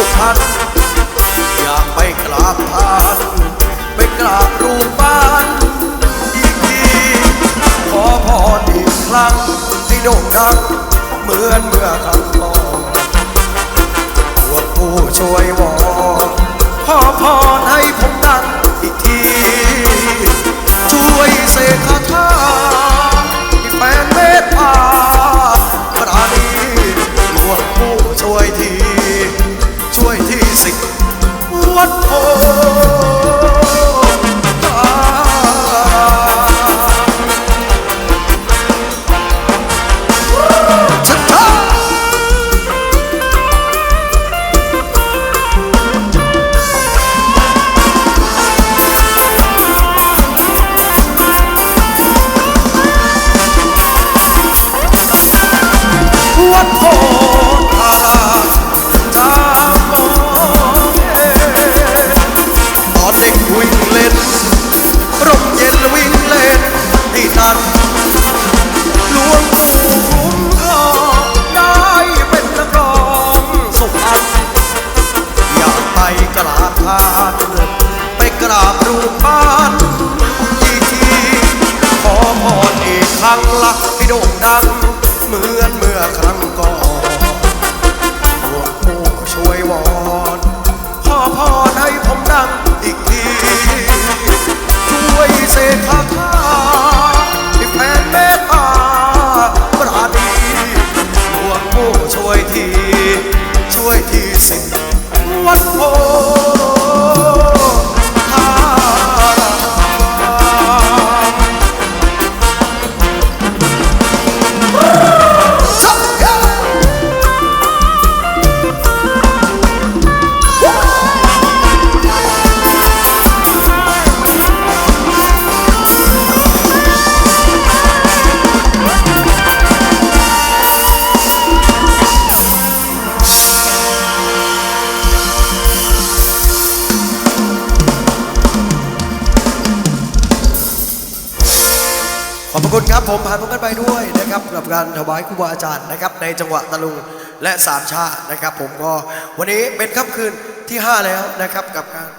ุพรรอยากไปกราบท่าน ไปกราบรูปบ้านดีๆขอพรอีกครั้งที่โด่งดังเหมือนเมื่อครั้งก่อนหลวงปู่ช่วยว กราบทานไปกราบรูปบ้านทีทีขอพรอีกครั้งละให้โด่งดังเหมือนเมื่อครั้งก่อนหลวงปู่ช่วยวอนขอพรให้ผมดัง อบคุณครับผมผ่านพวกกันไปด้วยนะครับกับการถวายครูบาอาจารย์นะครับในจังหวะตะลุงและสามชาตินะครับ ผมก็วันนี้เป็นค่ำคืนที่ 5 แล้วนะครับกับการ